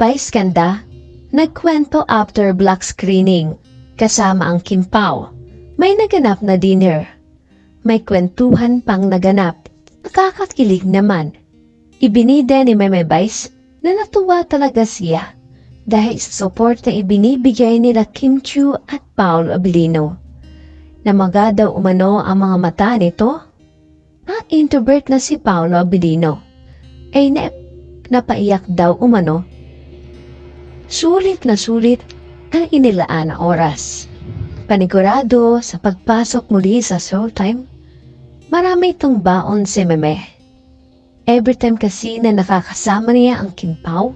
Vice Ganda, nagkwento after black screening kasama ang Kim Pao. May naganap na dinner. May kwentuhan pang naganap. Nakakakilig naman. Ibinida ni Meme Vice na natuwa talaga siya dahil sa support na ibinibigay nila Kim Chu at Paul Abilino. Namaga daw umano ang mga mata nito at introvert na si Paolo Abilino ay na napaiyak daw umano. Sulit na sulit ang inilaan na oras. Panigurado sa pagpasok muli sa showtime, marami itong baon si Meme. Every time kasi na nakakasama niya ang kimpaw,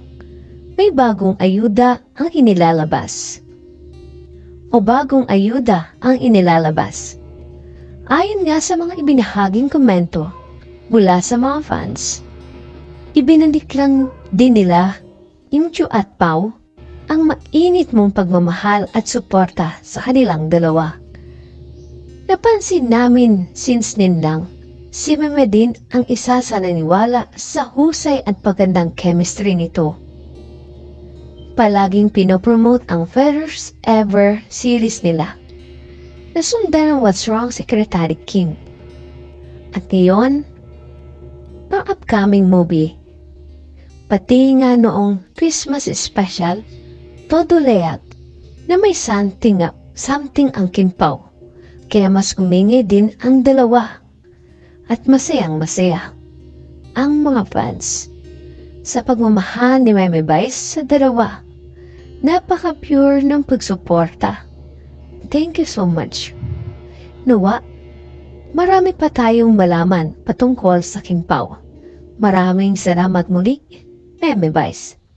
may bagong ayuda ang inilalabas. O bagong ayuda ang inilalabas. Ayon nga sa mga ibinahaging komento mula sa mga fans, ibinalik lang din nila yung Chu at Pau ang mainit mong pagmamahal at suporta sa kanilang dalawa. Napansin namin since ninlang, si Meme din ang isa sa naniwala sa husay at pagandang chemistry nito. Palaging pinopromote ang first ever series nila. Nasundan ang What's Wrong Secretary Kim. At ngayon, ang upcoming movie. Pati nga noong Christmas special, todo layout na may something, something ang kimpaw. Kaya mas umingi din ang dalawa. At masayang masaya ang mga fans sa pagmamahal ni Meme Vice sa dalawa. Napaka-pure ng pagsuporta. Thank you so much. Nawa, marami pa tayong malaman patungkol sa King Pao. Maraming salamat muli, Meme Vice.